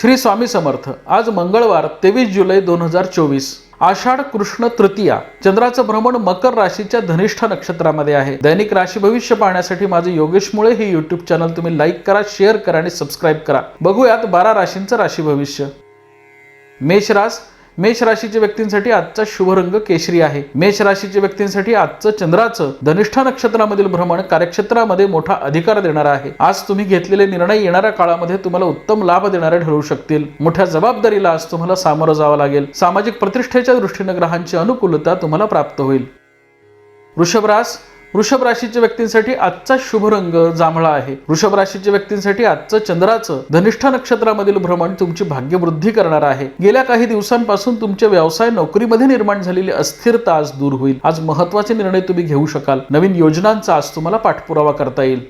श्री स्वामी समर्थ. आज मंगळवार तेवीस जुलै दोन हजार चोवीस. आषाढ कृष्ण तृतीया. चंद्राचं भ्रमण मकर राशीच्या धनिष्ठा नक्षत्रामध्ये आहे. दैनिक राशी भविष्य पाहण्यासाठी माझे योगेश मुळे हे युट्यूब चॅनल तुम्ही लाईक करा शेअर करा आणि सबस्क्राईब करा. बघूयात बारा राशींचं राशी भविष्य. मेष रास मेष राशीच्या व्यक्तींसाठी आजचा शुभ रंग केशरी आहे. मेष राशीच्या व्यक्तींसाठी आजचं चंद्राचं धनिष्ठा नक्षत्रामधील भ्रमण कार्यक्षेत्रामध्ये मोठा अधिकार देणार आहे. आज तुम्ही घेतलेले निर्णय येणाऱ्या काळामध्ये तुम्हाला उत्तम लाभ देणारे ठरू शकतील. मोठ्या जबाबदारीला आज तुम्हाला सामोरं जावं लागेल. सामाजिक प्रतिष्ठेच्या दृष्टीने ग्रहांची अनुकूलता तुम्हाला प्राप्त होईल. वृषभ रास वृषभ राशीच्या व्यक्तींसाठी आजचा शुभ रंग जांभळा आहे. वृषभ राशीच्या व्यक्तींसाठी आजचं चंद्राचं धनिष्ठा नक्षत्रामधील भ्रमण तुमची भाग्यवृद्धी करणार आहे. गेल्या काही दिवसांपासून तुमच्या व्यवसाय नोकरीमध्ये निर्माण झालेली अस्थिरता आज दूर होईल. आज महत्त्वाचे निर्णय तुम्ही घेऊ शकाल. नवीन योजनांचा आज तुम्हाला पाठपुरावा करता येईल.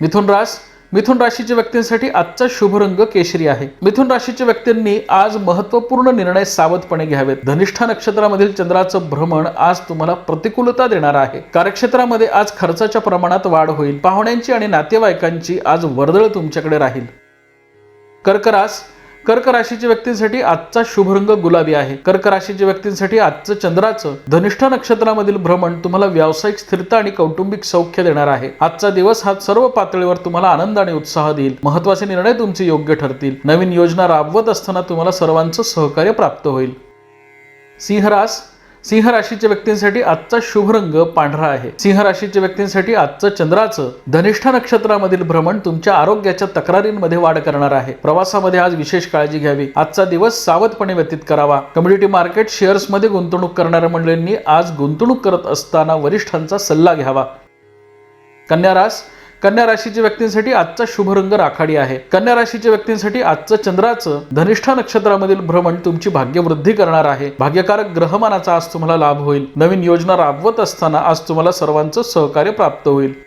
मिथुन रास मिथुन राशीच्या व्यक्तींसाठी आजचा शुभ रंग केशरी आहे. मिथुन राशीच्या व्यक्तींनी आज महत्त्वपूर्ण निर्णय सावधपणे घ्यावेत. धनिष्ठा नक्षत्रामधील चंद्राचं भ्रमण आज तुम्हाला प्रतिकूलता देणार आहे. कार्यक्षेत्रामध्ये आज खर्चाच्या प्रमाणात वाढ होईल. पाहुण्यांची आणि नातेवाईकांची आज वर्दळ तुमच्याकडे राहील. कर्करास कर्क राशीच्या व्यक्तींसाठी आजचा शुभ रंग गुलाबी आहे. कर्क राशीच्या व्यक्तींसाठी आजचं चंद्राचं धनिष्ठ नक्षत्रामधील भ्रमण तुम्हाला व्यावसायिक स्थिरता आणि कौटुंबिक सौख्य देणार आहे. आजचा दिवस हा सर्व पातळीवर तुम्हाला आनंद आणि उत्साह देईल. महत्त्वाचे निर्णय तुमचे योग्य ठरतील. नवीन योजना राबवत असताना तुम्हाला सर्वांचं सहकार्य प्राप्त होईल. सिंहरास सिंह राशीच्या व्यक्तींसाठी आजचा शुभ रंग पांढरा आहे. सिंह राशीच्या व्यक्तींसाठी आजचं चंद्राचं धनिष्ठा नक्षत्रामधील भ्रमण तुमच्या आरोग्याच्या तक्रारींमध्ये वाढ करणार आहे. प्रवासामध्ये आज विशेष काळजी घ्यावी. आजचा दिवस सावधपणे व्यतीत करावा. कम्युनिटी मार्केट शेअर्समध्ये गुंतवणूक करणाऱ्या मंडळींनी आज गुंतवणूक करत असताना वरिष्ठांचा सल्ला घ्यावा. कन्या रास कन्या राशीच्या व्यक्तींसाठी आजचा शुभ रंग राखाडी आहे. कन्या राशीच्या व्यक्तींसाठी आजचं चंद्राचं धनिष्ठा नक्षत्रामधील भ्रमण तुमची भाग्यवृद्धी करणार आहे. भाग्यकारक ग्रहमानाचा आज तुम्हाला लाभ होईल. नवीन योजना राबवत असताना आज तुम्हाला सर्वांचं सहकार्य प्राप्त होईल.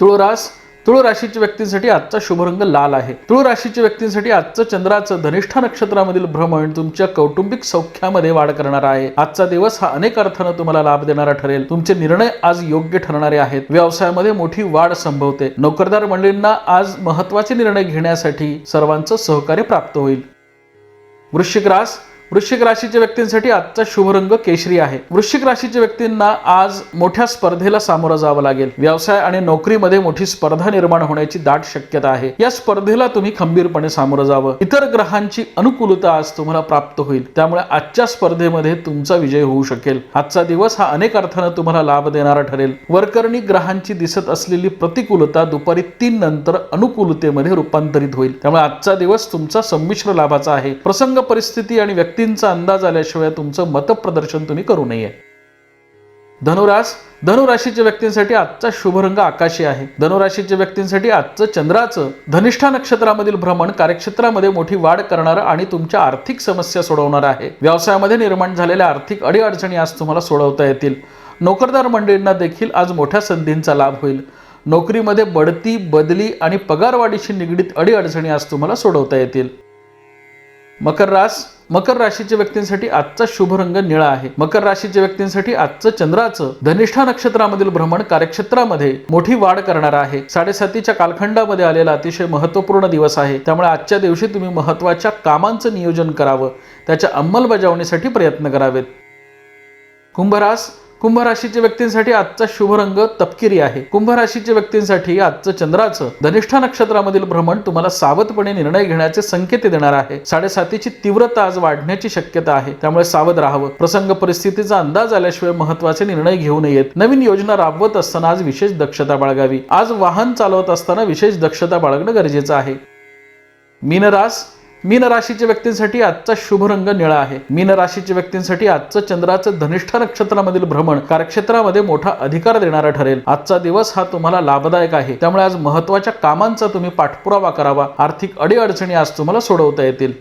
तुळरास तुळ राशीच्या व्यक्तींसाठी आजचा शुभ रंग लाल आहे. तुळ राशीच्या व्यक्तींसाठी आजचं चंद्राचं धनिष्ठा नक्षत्रामधील भ्रमण तुमच्या कौटुंबिक सौख्यामध्ये वाढ करणार आहे. आजचा दिवस हा अनेक अर्थानं तुम्हाला लाभ देणारा ठरेल. तुमचे निर्णय आज योग्य ठरणारे आहेत. व्यवसायामध्ये मोठी वाढ संभवते. नोकरदार मंडळींना आज महत्त्वाचे निर्णय घेण्यासाठी सर्वांचं सहकार्य प्राप्त होईल. वृश्चिक रास वृश्चिक राशीच्या व्यक्तींसाठी आजचा शुभ रंग केशरी आहे. वृश्चिक राशीच्या व्यक्तींना आज मोठ्या स्पर्धेला सामोरं जावं लागेल. व्यवसाय आणि नोकरीमध्ये मोठी स्पर्धा निर्माण होण्याची दाट शक्यता आहे. या स्पर्धेला तुम्ही खंबीरपणे सामोरं जावं. इतर ग्रहांची अनुकूलता आज तुम्हाला प्राप्त होईल. त्यामुळे आजच्या स्पर्धेमध्ये तुमचा विजय होऊ शकेल. आजचा दिवस हा अनेक अर्थानं तुम्हाला लाभ देणारा ठरेल. वरकरणी ग्रहांची दिसत असलेली प्रतिकूलता दुपारी तीन नंतर अनुकूलतेमध्ये रूपांतरित होईल. त्यामुळे आजचा दिवस तुमचा संमिश्र लाभाचा आहे. प्रसंग परिस्थिती आणि व्यक्ती व्यक्तींचा अंदाज आल्याशिवाय तुमचं मतप्रदर्शन तुम्ही करू नये. धनुरास धनुराशीच्या व्यक्तींसाठी आजचा शुभ रंग आकाशी आहे. धनुराशीच्या व्यक्तींसाठी आजचं चंद्राचं धनिष्ठा नक्षत्रामधील भ्रमण कार्यक्षेत्रामध्ये मोठी वाढ करणार आणि तुमच्या आर्थिक समस्या सोडवणार आहे. व्यवसायामध्ये निर्माण झालेल्या आर्थिक अडीअडचणी आज तुम्हाला सोडवता येतील. नोकरदार मंडळींना देखील आज मोठ्या संधींचा लाभ होईल. नोकरीमध्ये बढती बदली आणि पगारवाढीशी निगडीत अडीअडचणी आज तुम्हाला सोडवता येतील. मकर रास मकर राशीच्या व्यक्तींसाठी आजचा शुभ रंग निळा आहे. मकर राशीच्या व्यक्तींसाठी आजचं चंद्राचं धनिष्ठा नक्षत्रामधील भ्रमण कार्यक्षेत्रामध्ये मोठी वाढ करणार आहे. साडेसातीच्या कालखंडामध्ये आलेला अतिशय महत्त्वपूर्ण दिवस आहे. त्यामुळे आजच्या दिवशी तुम्ही महत्त्वाच्या कामांचं नियोजन करावं. त्याच्या अंमलबजावणीसाठी प्रयत्न करावेत. कुंभरास कुंभ राशीच्या व्यक्तींसाठी आजचा शुभ रंग तपकिरी आहे. कुंभ राशीच्या व्यक्तींसाठी आजचं चंद्राचं धनिष्ठा नक्षत्रामधील भ्रमण तुम्हाला सावधपणे निर्णय घेण्याचे संकेत देणार आहे. साडेसातीची तीव्रता आज वाढण्याची शक्यता आहे. त्यामुळे सावध राहावं. प्रसंग परिस्थितीचा अंदाज आल्याशिवाय महत्त्वाचे निर्णय घेऊ नयेत. नवीन योजना राबवत असताना आज विशेष दक्षता बाळगावी. आज वाहन चालवत असताना विशेष दक्षता बाळगणं गरजेचं आहे. मीनरास मीन राशीच्या व्यक्तींसाठी आजचा शुभ रंग निळा आहे. मीन राशीच्या व्यक्तींसाठी आजचं चंद्राचं धनिष्ठ नक्षत्रामधील भ्रमण कार्यक्षेत्रामध्ये मोठा अधिकार देणारा ठरेल. आजचा दिवस हा तुम्हाला लाभदायक आहे. त्यामुळे आज महत्त्वाच्या कामांचा तुम्ही पाठपुरावा करावा. आर्थिक अडीअडचणी आज तुम्हाला सोडवता येतील.